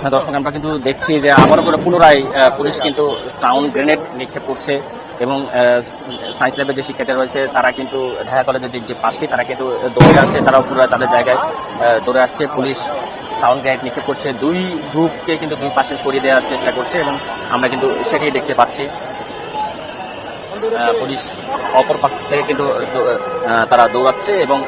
হ্যাঁ দর্শক, আমরা কিন্তু দেখছি যে আবারও করে পুনরায় পুলিশ কিন্তু সাউন্ড গ্রেনেড নিক্ষেপ করছে এবং সায়েন্স ল্যাবের যে শিক্ষার্থী রয়েছে, তারা কিন্তু ঢাকা কলেজের যে- পাঁচটি, তারা কিন্তু দৌড়ে আসছে, তারাও পুনরায় তাদের জায়গায় দৌড়ে আসছে। পুলিশ সাউন্ড গ্রেনেড নিক্ষেপ করছে। দুই গ্রুপকে কিন্তু দুই পাশে সরিয়ে দেওয়ার চেষ্টা করছে এবং আমরা কিন্তু সেটাই দেখতে পাচ্ছি। পুলিশ অপর পাশ থেকে কিন্তু তারা দৌড়াচ্ছে এবং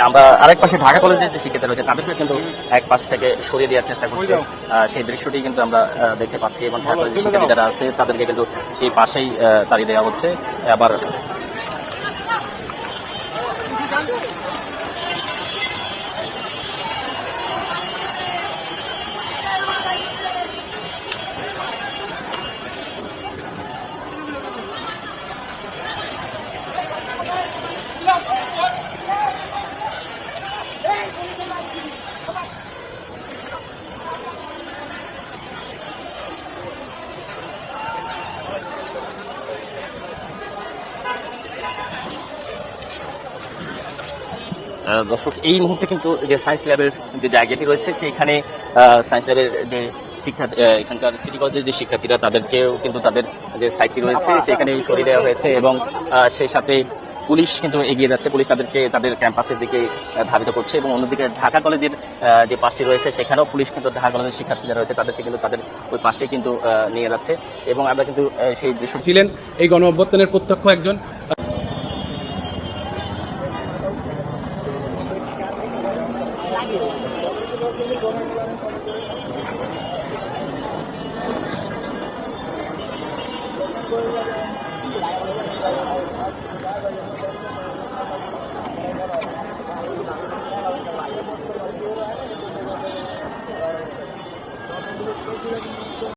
আমরা আরেক পাশে ঢাকা কলেজের যে শিক্ষিত রয়েছে তাদেরকে কিন্তু এক পাশ থেকে সরিয়ে দেওয়ার চেষ্টা করছে। আহ, সেই দৃশ্যটি কিন্তু আমরা দেখতে পাচ্ছি এবং ঢাকা কলেজের শিক্ষার্থী যারা আছে তাদেরকে কিন্তু সেই পাশেই আহ, তাড়িয়ে দেওয়া হচ্ছে। আবার দর্শক এই মুহূর্তে কিন্তু যে সায়েন্স ল্যাবের যে জায়গাটি রয়েছে সেইখানে সায়েন্স ল্যাবের যে শিক্ষা এখানকার সিটি কলেজের যে শিক্ষার্থীরা তাদেরকেও কিন্তু তাদের যে সাইটটি রয়েছে সেখানে সরিয়ে দেওয়া হয়েছে এবং সেই সাথে পুলিশ কিন্তু এগিয়ে যাচ্ছে। পুলিশ তাদেরকে তাদের ক্যাম্পাসের দিকে ধাবিত করছে এবং অন্যদিকে ঢাকা কলেজের যে পাশটি রয়েছে সেখানেও পুলিশ কিন্তু ঢাকা কলেজের শিক্ষার্থীরা রয়েছে তাদেরকে কিন্তু তাদের ওই পাশে কিন্তু নিয়ে যাচ্ছে এবং আমরা কিন্তু সেই দৃশ্য ছিলেন এই গণ অভ্যুত্থানের প্রত্যক্ষ একজন।